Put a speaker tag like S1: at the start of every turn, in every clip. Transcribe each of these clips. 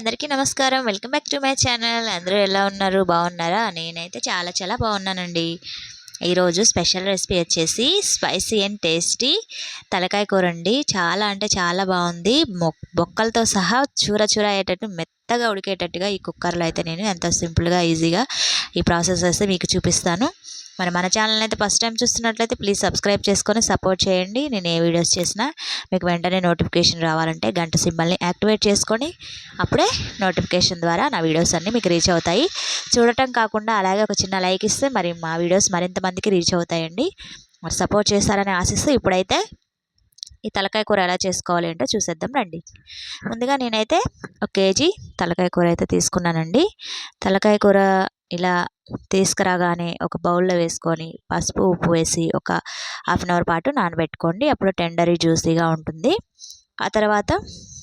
S1: అందరికీ నమస్కారం. Welcome back to my channel. అందరూ ఎలా ఉన్నారు? బాగున్నారా? నేనైతే చాలా చాలా బాగున్నానండి. ఈరోజు స్పెషల్ రెసిపీ వచ్చేసి స్పైసీ అండ్ టేస్టీ తలకాయ కూర అండి. చాలా అంటే చాలా బాగుంది. బొక్కలతో సహా చూర చూర అయ్యేటట్టు మెత్తగా ఉడికేటట్టుగా ఈ కుక్కర్లో అయితే నేను ఎంత సింపుల్గా ఈజీగా ఈ ప్రాసెస్ అయితే మీకు చూపిస్తాను. మరి మన ఛానల్ అయితే ఫస్ట్ టైం చూస్తున్నట్లయితే ప్లీజ్ సబ్స్క్రైబ్ చేసుకొని సపోర్ట్ చేయండి. నేను ఏ వీడియోస్ చేసినా మీకు వెంటనే నోటిఫికేషన్ రావాలంటే గంట సింబల్ని యాక్టివేట్ చేసుకొని అప్పుడే నోటిఫికేషన్ ద్వారా నా వీడియోస్ అన్నీ మీకు రీచ్ అవుతాయి. చూడటం కాకుండా అలాగే ఒక చిన్న లైక్ ఇస్తే మరి మా వీడియోస్ మరింత మందికి రీచ్ అవుతాయండి. మరి సపోర్ట్ చేస్తారని ఆశిస్తూ ఇప్పుడైతే ఈ తలకాయ కూర ఎలా చేసుకోవాలి అంటే చూసేద్దాం రండి. ముందుగా నేనైతే ఒక కేజీ తలకాయ కూర అయితే తీసుకున్నానండి. తలకాయ కూర ఇలా తీసుకురాగానే ఒక బౌల్లో వేసుకొని పసుపు ఉప్పు వేసి ఒక హాఫ్ అన్ అవర్ పాటు నానబెట్టుకోండి. అప్పుడు టెండరీ జ్యూసీగా ఉంటుంది. ఆ తర్వాత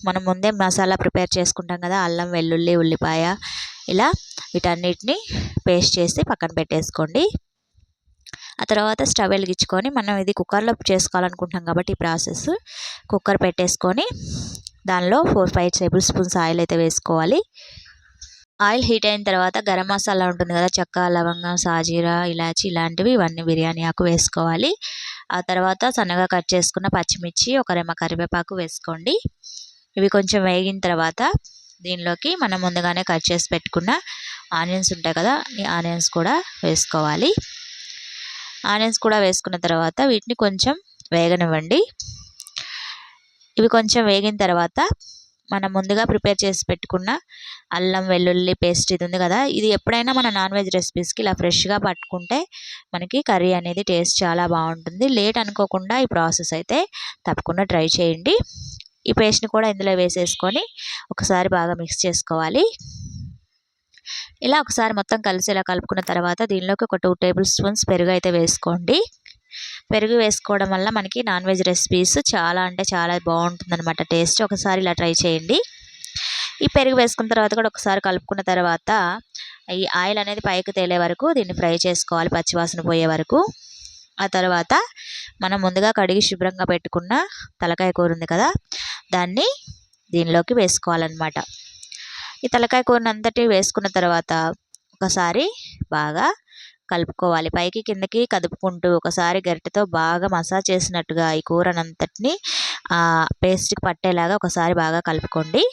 S1: మనం ముందే మసాలా ప్రిపేర్ చేసుకుంటాం కదా అల్లం వెల్లుల్లి ఉల్లిపాయ ఇలా వీటన్నిటిని పేస్ట్ చేసి పక్కన పెట్టేసుకోండి. ఆ తర్వాత స్టవ్ వెలిగించుకొని మనం ఇది కుక్కర్లో చేసుకోవాలనుకుంటున్నాం కాబట్టి ఈ ప్రాసెస్. కుక్కర్ పెట్టేసుకొని దానిలో four five tablespoons oil అయితే వేసుకోవాలి. ఆయిల్ హీట్ అయిన తర్వాత గరం మసాలా ఉంటుంది కదా చెక్క లవంగం సాజీరా ఇలాచి ఇలాంటివి ఇవన్నీ బిర్యానీ ఆకు వేసుకోవాలి. ఆ తర్వాత సన్నగా కట్ చేసుకున్న పచ్చిమిర్చి ఒక రెమ్మ కరివేపాకు వేసుకోండి. ఇవి కొంచెం వేగిన తర్వాత దీనిలోకి మనం ముందుగానే కట్ చేసి పెట్టుకున్న ఆనియన్స్ ఉంటాయి కదా ఈ ఆనియన్స్ కూడా వేసుకోవాలి. ఆనియన్స్ కూడా వేసుకున్న తర్వాత వీటిని కొంచెం వేగనివ్వండి. ఇవి కొంచెం వేగిన తర్వాత మనం ముందుగా ప్రిపేర్ చేసి పెట్టుకున్న అల్లం వెల్లుల్లి పేస్ట్ ఇది ఉంది కదా ఇది ఎప్పుడైనా మన నాన్ వెజ్ రెసిపీస్కి ఇలా ఫ్రెష్గా పట్టుకుంటే మనకి కర్రీ అనేది టేస్ట్ చాలా బాగుంటుంది. లేట్ అనుకోకుండా ఈ ప్రాసెస్ అయితే తప్పకుండా ట్రై చేయండి. ఈ పేస్ట్ని కూడా ఇందులో వేసేసుకొని ఒకసారి బాగా మిక్స్ చేసుకోవాలి. ఇలా ఒకసారి మొత్తం కలిసి ఇలా కలుపుకున్న తర్వాత దీనిలోకి ఒక టూ టేబుల్ స్పూన్స్ పెరుగు అయితే వేసుకోండి. పెరుగు వేసుకోవడం వల్ల మనకి నాన్ వెజ్ రెసిపీస్ చాలా అంటే చాలా బాగుంటుందన్నమాట. టేస్ట్ ఒకసారి ఇలా ట్రై చేయండి. ఈ పెరుగు వేసుకున్న తర్వాత కూడా ఒకసారి కలుపుకున్న తర్వాత ఈ ఆయిల్ అనేది పైకి తేలే వరకు దీన్ని ఫ్రై చేసుకోవాలి పచ్చివాసన పోయే వరకు. ఆ తర్వాత మనం ముందుగా కడిగి శుభ్రంగా పెట్టుకున్న తలకాయ కూర ఉంది కదా దాన్ని దీనిలోకి వేసుకోవాలన్నమాట. ఈ తలకాయ కూరని అంతటి వేసుకున్న తర్వాత ఒకసారి బాగా కలుపుకోవాలి. పైకి కిందకి కదుపుకుంటూ ఒకసారి గరిటెతో బాగా మసాజ్ చేసినట్టుగా ఈ కూరనంతటిని పేస్ట్కి పట్టేలాగా ఒకసారి బాగా కలుపుకోండి.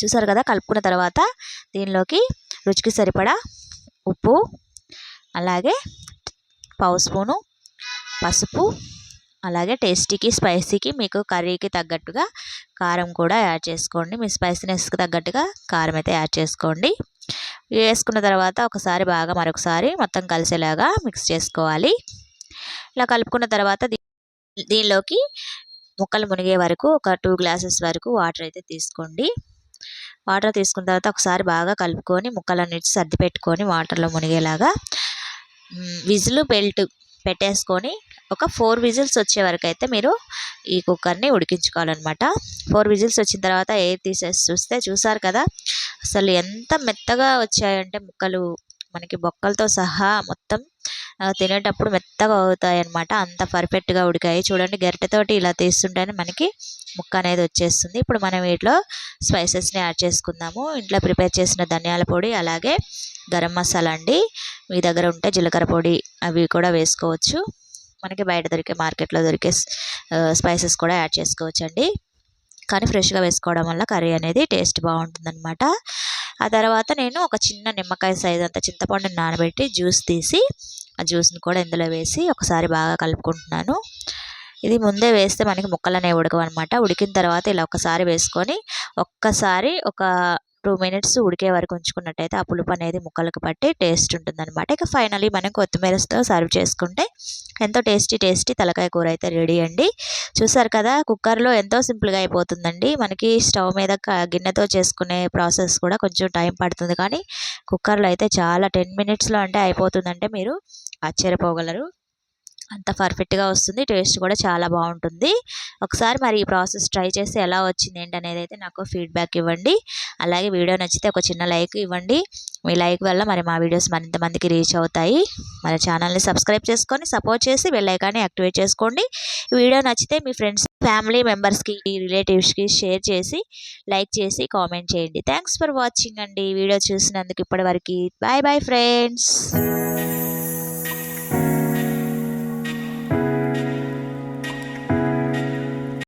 S1: చూసారు కదా? కలుపుకున్న తర్వాత దీనిలోకి రుచికి సరిపడా ఉప్పు అలాగే పావు స్పూను పసుపు అలాగే టేస్టీకి స్పైసీకి మీకు కర్రీకి తగ్గట్టుగా కారం కూడా యాడ్ చేసుకోండి. మీ స్పైసీనెస్కి తగ్గట్టుగా కారం అయితే యాడ్ చేసుకోండి. వేసుకున్న తర్వాత ఒకసారి బాగా మరొకసారి మొత్తం కలిసేలాగా మిక్స్ చేసుకోవాలి. ఇలా కలుపుకున్న తర్వాత దీనిలోకి ముక్కలు మునిగే వరకు ఒక టూ గ్లాసెస్ వరకు వాటర్ అయితే తీసుకోండి. వాటర్ తీసుకున్న తర్వాత ఒకసారి బాగా కలుపుకొని ముక్కలన్నిటి సర్ది పెట్టుకొని వాటర్లో మునిగేలాగా విజిల్ బెల్ట్ పెట్టేసుకొని ఒక ఫోర్ విజిల్స్ వచ్చే వరకు అయితే మీరు ఈ కుక్కర్ని ఉడికించుకోవాలన్నమాట. ఫోర్ విజిల్స్ వచ్చిన తర్వాత ఎయిర్ తీసేసి చూస్తే చూసారు కదా అసలు ఎంత మెత్తగా వచ్చాయంటే ముక్కలు మనకి బొక్కలతో సహా మొత్తం తినేటప్పుడు మెత్తగా అవుతాయి అనమాట అంత పర్ఫెక్ట్గా ఉడికాయి. చూడండి గరిటెతోటి ఇలా తీస్తుంటేనే మనకి ముక్క అనేది వచ్చేస్తుంది. ఇప్పుడు మనం వీటిలో స్పైసెస్ని యాడ్ చేసుకుందాము. ఇంట్లో ప్రిపేర్ చేసిన ధనియాల పొడి అలాగే గరం మసాలా అండి. మీ దగ్గర ఉంటే జీలకర్ర పొడి అవి కూడా వేసుకోవచ్చు. మనకి బయట దొరికే మార్కెట్లో దొరికే స్పైసెస్ కూడా యాడ్ చేసుకోవచ్చు అండి కానీ ఫ్రెష్గా వేసుకోవడం వల్ల కర్రీ అనేది టేస్ట్ బాగుంటుందన్నమాట. ఆ తర్వాత నేను ఒక చిన్న నిమ్మకాయ సైజ్ అంత చింతపండుని నానబెట్టి జ్యూస్ తీసి ఆ జ్యూస్ని కూడా ఇందులో వేసి ఒకసారి బాగా కలుపుకుంటున్నాను. ఇది ముందే వేస్తే మనకి ముక్కలు అనేవి ఉడకవన్నమాట ఉడికిన తర్వాత ఇలా ఒకసారి వేసుకొని ఒక్కసారి ఒక టూ మినిట్స్ ఉడికే వరకు ఉంచుకున్నట్టయితే ఆ పులుపు అనేది ముక్కలకు పట్టి టేస్ట్ ఉంటుందన్నమాట. ఇక ఫైనలీ మనం కొత్తిమీరతో సర్వ్ చేసుకుంటే ఎంతో టేస్టీ టేస్టీ తలకాయ కూర అయితే రెడీ అండి. చూసారు కదా కుక్కర్లో ఎంతో సింపుల్గా అయిపోతుందండి. మనకి స్టవ్ మీద గిన్నెతో చేసుకునే ప్రాసెస్ కూడా కొంచెం టైం పడుతుంది. కానీ కుక్కర్లో అయితే చాలా టెన్ మినిట్స్లో అంటే అయిపోతుందంటే మీరు ఆశ్చర్యపోగలరు. అంత పర్ఫెక్ట్గా వస్తుంది. టేస్ట్ కూడా చాలా బాగుంటుంది. ఒకసారి మరి ఈ ప్రాసెస్ ట్రై చేసి ఎలా వచ్చింది ఏంటి అనేది అయితే నాకు ఫీడ్బ్యాక్ ఇవ్వండి. అలాగే వీడియో నచ్చితే ఒక చిన్న లైక్ ఇవ్వండి. మీ లైక్ వల్ల మరి మా వీడియోస్ మరింత మందికి రీచ్ అవుతాయి. మన ఛానల్ని సబ్స్క్రైబ్ చేసుకొని సపోర్ట్ చేసి వెళ్ళాకని యాక్టివేట్ చేసుకోండి. వీడియో నచ్చితే మీ ఫ్రెండ్స్ ఫ్యామిలీ మెంబర్స్కి రిలేటివ్స్కి షేర్ చేసి లైక్ చేసి కామెంట్ చేయండి. థ్యాంక్స్ ఫర్ వాచింగ్ అండి. వీడియో చూసినందుకు ఇప్పటివరకు. Bye bye friends.